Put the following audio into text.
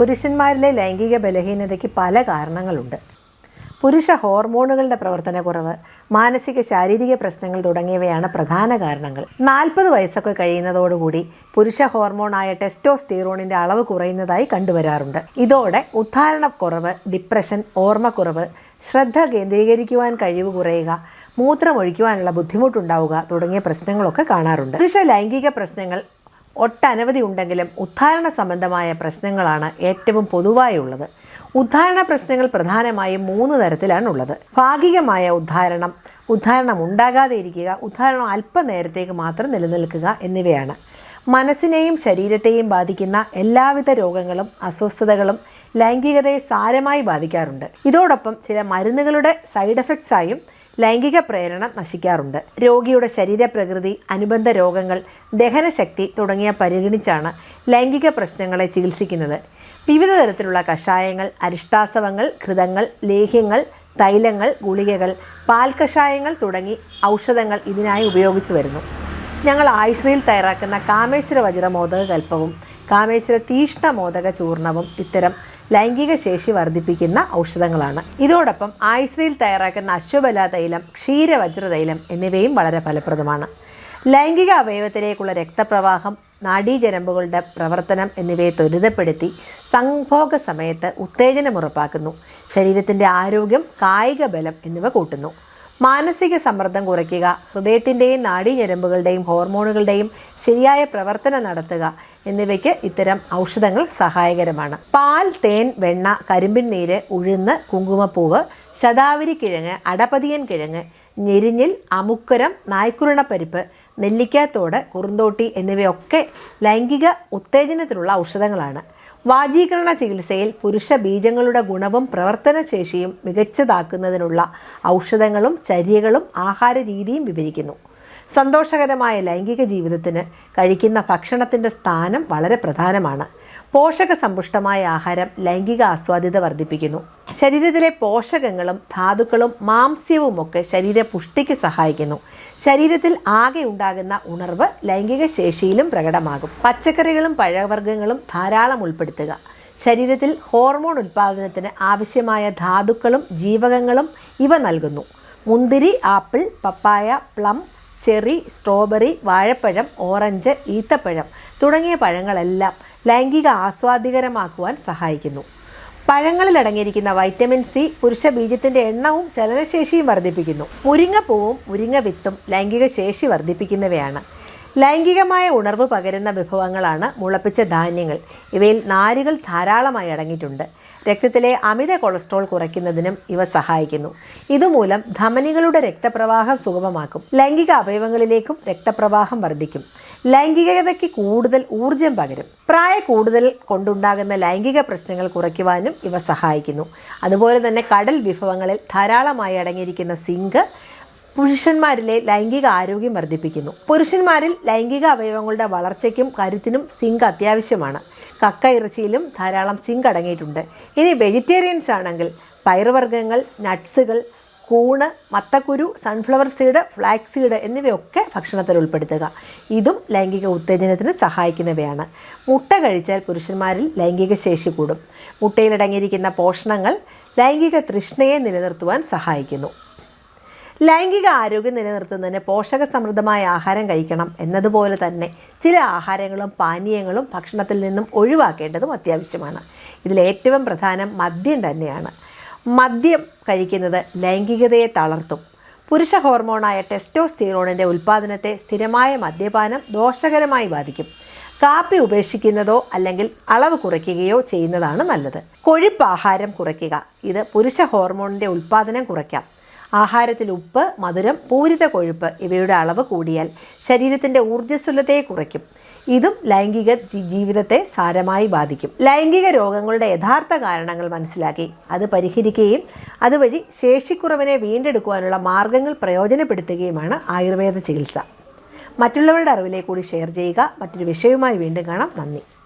പുരുഷന്മാരിലെ ലൈംഗിക ബലഹീനതയ്ക്ക് പല കാരണങ്ങളുണ്ട്. പുരുഷ ഹോർമോണുകളുടെ പ്രവർത്തനക്കുറവ് മാനസിക ശാരീരിക പ്രശ്നങ്ങൾ തുടങ്ങിയവയാണ് പ്രധാന കാരണങ്ങൾ. നാൽപ്പത് വയസ്സൊക്കെ കഴിയുന്നതോടുകൂടി പുരുഷ ഹോർമോണായ ടെസ്റ്റോസ്റ്റീറോണിന്റെ അളവ് കുറയുന്നതായി കണ്ടുവരാറുണ്ട്. ഇതോടെ ഉദ്ധാരണക്കുറവ് ഡിപ്രഷൻ ഓർമ്മക്കുറവ് ശ്രദ്ധ കേന്ദ്രീകരിക്കുവാൻ കഴിവ് കുറയുക മൂത്രമൊഴിക്കുവാനുള്ള ബുദ്ധിമുട്ടുണ്ടാവുക തുടങ്ങിയ പ്രശ്നങ്ങളൊക്കെ കാണാറുണ്ട്. പുരുഷ ലൈംഗിക പ്രശ്നങ്ങൾ ഒട്ടനവധി ഉണ്ടെങ്കിലും ഉദ്ധാരണ സംബന്ധമായ പ്രശ്നങ്ങളാണ് ഏറ്റവും പൊതുവായുള്ളത്. ഉദ്ധാരണ പ്രശ്നങ്ങൾ പ്രധാനമായും മൂന്ന് തരത്തിലാണുള്ളത്. ഭാഗികമായ ഉദ്ധാരണം ഉദ്ധാരണം ഉണ്ടാകാതെ ഇരിക്കുക ഉദ്ധാരണം അല്പനേരത്തേക്ക് മാത്രം നിലനിൽക്കുക എന്നിവയാണ്. മനസ്സിനെയും ശരീരത്തെയും ബാധിക്കുന്ന എല്ലാവിധ രോഗങ്ങളും അസ്വസ്ഥതകളും ലൈംഗികതയെ സാരമായി ബാധിക്കാറുണ്ട്. ഇതോടൊപ്പം ചില മരുന്നുകളുടെ സൈഡ് എഫക്ട്സ് ആയും ലൈംഗിക പ്രേരണ നശിക്കാറുണ്ട്. രോഗിയുടെ ശരീരപ്രകൃതി അനുബന്ധ രോഗങ്ങൾ ദഹനശക്തി തുടങ്ങിയ പരിഗണിച്ചാണ് ലൈംഗിക പ്രശ്നങ്ങളെ ചികിത്സിക്കുന്നത്. വിവിധ തരത്തിലുള്ള കഷായങ്ങൾ അരിഷ്ടാസവങ്ങൾ ഘൃതങ്ങൾ ലേഹ്യങ്ങൾ തൈലങ്ങൾ ഗുളികകൾ പാൽ കഷായങ്ങൾ തുടങ്ങി ഔഷധങ്ങൾ ഇതിനായി ഉപയോഗിച്ചു വരുന്നു. ഞങ്ങൾ ആയുശ്രീയിൽ തയ്യാറാക്കുന്ന കാമേശ്വര വജ്രമോദക കൽപ്പവും കാമേശ്വര തീഷ്ണ മോദക ചൂർണവും ഇത്തരം ലൈംഗിക ശേഷി വർദ്ധിപ്പിക്കുന്ന ഔഷധങ്ങളാണ്. ഇതോടൊപ്പം ആയുശ്രീയിൽ തയ്യാറാക്കുന്ന അശ്വബല തൈലം ക്ഷീരവജ്ര തൈലം എന്നിവയും വളരെ ഫലപ്രദമാണ്. ലൈംഗിക അവയവത്തിലേക്കുള്ള രക്തപ്രവാഹം നാഡീജരമ്പുകളുടെ പ്രവർത്തനം എന്നിവയെ ത്വരിതപ്പെടുത്തി സംഭോഗ സമയത്ത് ഉത്തേജനം ഉറപ്പാക്കുന്നു. ശരീരത്തിന്റെ ആരോഗ്യം കായിക ബലം എന്നിവ കൂട്ടുന്നു. മാനസിക സമ്മർദ്ദം കുറയ്ക്കുക ഹൃദയത്തിന്റെയും നാഡീഞരമ്പുകളുടെയും ഹോർമോണുകളുടെയും ശരിയായ പ്രവർത്തനം നടത്തുക എന്നിവയ്ക്ക് ഇത്തരം ഔഷധങ്ങൾ സഹായകരമാണ്. പാൽ തേൻ വെണ്ണ കരിമ്പിൻ നീര് ഉഴുന്ന് കുങ്കുമപ്പൂവ് ശതാവരി കിഴങ്ങ് അടപതിയൻ കിഴങ്ങ് ഞെരിഞ്ഞിൽ അമുക്കുരം നായ്ക്കുരുണപ്പരിപ്പ് നെല്ലിക്കാത്തോട് കുറുന്തോട്ടി എന്നിവയൊക്കെ ലൈംഗിക ഉത്തേജനത്തിനുള്ള ഔഷധങ്ങളാണ്. വാജീകരണ ചികിത്സയിൽ പുരുഷ ബീജങ്ങളുടെ ഗുണവും പ്രവർത്തനശേഷിയും മികച്ചതാക്കുന്നതിനുള്ള ഔഷധങ്ങളും ചര്യകളും ആഹാര രീതിയും വിവരിക്കുന്നു. സന്തോഷകരമായ ലൈംഗിക ജീവിതത്തിന് കഴിക്കുന്ന ഭക്ഷണത്തിന്റെ സ്ഥാനം വളരെ പ്രധാനമാണ്. പോഷക സമ്പുഷ്ടമായ ആഹാരം ലൈംഗിക ആസ്വാദ്യത വർദ്ധിപ്പിക്കുന്നു. ശരീരത്തിലെ പോഷകങ്ങളും ധാതുക്കളും മാംസ്യവുമൊക്കെ ശരീര പുഷ്ടിക്ക് സഹായിക്കുന്നു. ശരീരത്തിൽ ആകെ ഉണ്ടാകുന്ന ഉണർവ് ലൈംഗിക ശേഷിയിലും പ്രകടമാകും. പച്ചക്കറികളും പഴവർഗങ്ങളും ധാരാളം ഉൾപ്പെടുത്തുക. ശരീരത്തിൽ ഹോർമോൺ ഉൽപ്പാദനത്തിന് ആവശ്യമായ ധാതുക്കളും ജീവകങ്ങളും ഇവ നൽകുന്നു. മുന്തിരി ആപ്പിൾ പപ്പായ പ്ലം ചെറി സ്ട്രോബെറി വാഴപ്പഴം ഓറഞ്ച് ഈത്തപ്പഴം തുടങ്ങിയ പഴങ്ങളെല്ലാം ലൈംഗിക ആസ്വാദികരമാക്കുവാൻ സഹായിക്കുന്നു. പഴങ്ങളിൽ അടങ്ങിയിരിക്കുന്ന വൈറ്റമിൻ സി പുരുഷ ബീജത്തിന്റെ എണ്ണവും ചലനശേഷിയും വർദ്ധിപ്പിക്കുന്നു. മുരിങ്ങപ്പൂവും മുരിങ്ങ വിത്തും ലൈംഗിക ശേഷി വർദ്ധിപ്പിക്കുന്നവയാണ്. ലൈംഗികമായ ഉണർവ് പകരുന്ന വിഭവങ്ങളാണ് മുളപ്പിച്ച ധാന്യങ്ങൾ. ഇവയിൽ നാരുകൾ ധാരാളമായി അടങ്ങിയിട്ടുണ്ട്. രക്തത്തിലെ അമിത കൊളസ്ട്രോൾ കുറയ്ക്കുന്നതിനും ഇവ സഹായിക്കുന്നു. ഇതുമൂലം ധമനികളുടെ രക്തപ്രവാഹം സുഗമമാക്കും. ലൈംഗിക അവയവങ്ങളിലേക്കും രക്തപ്രവാഹം വർദ്ധിക്കും. ലൈംഗികതയ്ക്ക് കൂടുതൽ ഊർജം പകരും. പ്രായ കൂടുതൽ കൊണ്ടുണ്ടാകുന്ന ലൈംഗിക പ്രശ്നങ്ങൾ കുറയ്ക്കുവാനും ഇവ സഹായിക്കുന്നു. അതുപോലെ തന്നെ കടൽ വിഭവങ്ങളിൽ ധാരാളമായി അടങ്ങിയിരിക്കുന്ന സിങ്ക് പുരുഷന്മാരിലെ ലൈംഗിക ആരോഗ്യം വർദ്ധിപ്പിക്കുന്നു. പുരുഷന്മാരിൽ ലൈംഗിക അവയവങ്ങളുടെ വളർച്ചയ്ക്കും കരുത്തിനും സിങ്ക് അത്യാവശ്യമാണ്. കക്ക ഇറച്ചിയിലും ധാരാളം സിങ്ക് അടങ്ങിയിട്ടുണ്ട്. ഇനി വെജിറ്റേറിയൻസ് ആണെങ്കിൽ പയറുവർഗങ്ങൾ നട്ട്സുകൾ കൂണ് മത്തക്കുരു സൺഫ്ലവർ സീഡ് ഫ്ലാക്സ് സീഡ് എന്നിവയൊക്കെ ഭക്ഷണത്തിൽ ഉൾപ്പെടുത്തുക. ഇതും ലൈംഗിക ഉത്തേജനത്തിന് സഹായിക്കുന്നവയാണ്. മുട്ട കഴിച്ചാൽ പുരുഷന്മാരിൽ ലൈംഗിക ശേഷി കൂടും. മുട്ടയിലടങ്ങിയിരിക്കുന്ന പോഷണങ്ങൾ ലൈംഗിക തൃഷ്ണയെ നിലനിർത്തുവാൻ സഹായിക്കുന്നു. ലൈംഗിക ആരോഗ്യം നിലനിർത്തുന്നതിന് പോഷക സമൃദ്ധമായ ആഹാരം കഴിക്കണം എന്നതുപോലെ തന്നെ ചില ആഹാരങ്ങളും പാനീയങ്ങളും ഭക്ഷണത്തിൽ നിന്നും ഒഴിവാക്കേണ്ടതും അത്യാവശ്യമാണ്. ഇതിലേറ്റവും പ്രധാനം മദ്യം തന്നെയാണ്. മദ്യം കഴിക്കുന്നത് ലൈംഗികതയെ തളർത്തും. പുരുഷ ഹോർമോണായ ടെസ്റ്റോസ്റ്റീറോണിന്റെ ഉൽപ്പാദനത്തെ സ്ഥിരമായ മദ്യപാനം ദോഷകരമായി ബാധിക്കും. കാപ്പി ഉപേക്ഷിക്കുന്നതോ അല്ലെങ്കിൽ അളവ് കുറയ്ക്കുകയോ ചെയ്യുന്നതാണ് നല്ലത്. കൊഴുപ്പ് ആഹാരം കുറയ്ക്കുക. ഇത് പുരുഷ ഹോർമോണിന്റെ ഉൽപ്പാദനം കുറയ്ക്കാം. ആഹാരത്തിൽ ഉപ്പ് മധുരം പൂരിത കൊഴുപ്പ് ഇവയുടെ അളവ് കൂടിയാൽ ശരീരത്തിന്റെ ഊർജസ്വലതയെ കുറയ്ക്കും. ഇതും ലൈംഗിക ജീവിതത്തെ സാരമായി ബാധിക്കും. ലൈംഗിക രോഗങ്ങളുടെ യഥാർത്ഥ കാരണങ്ങൾ മനസ്സിലാക്കി. അത് പരിഹരിക്കുകയും അതുവഴി ശേഷിക്കുറവിനെ വീണ്ടെടുക്കുവാനുള്ള മാർഗങ്ങൾ പ്രയോജനപ്പെടുത്തുകയുമാണ് ആയുർവേദ ചികിത്സ. മറ്റുള്ളവരുടെ അറിവിലേക്ക് കൂടി ഷെയർ ചെയ്യുക. മറ്റൊരു വിഷയവുമായി വീണ്ടും കാണാം. നന്ദി.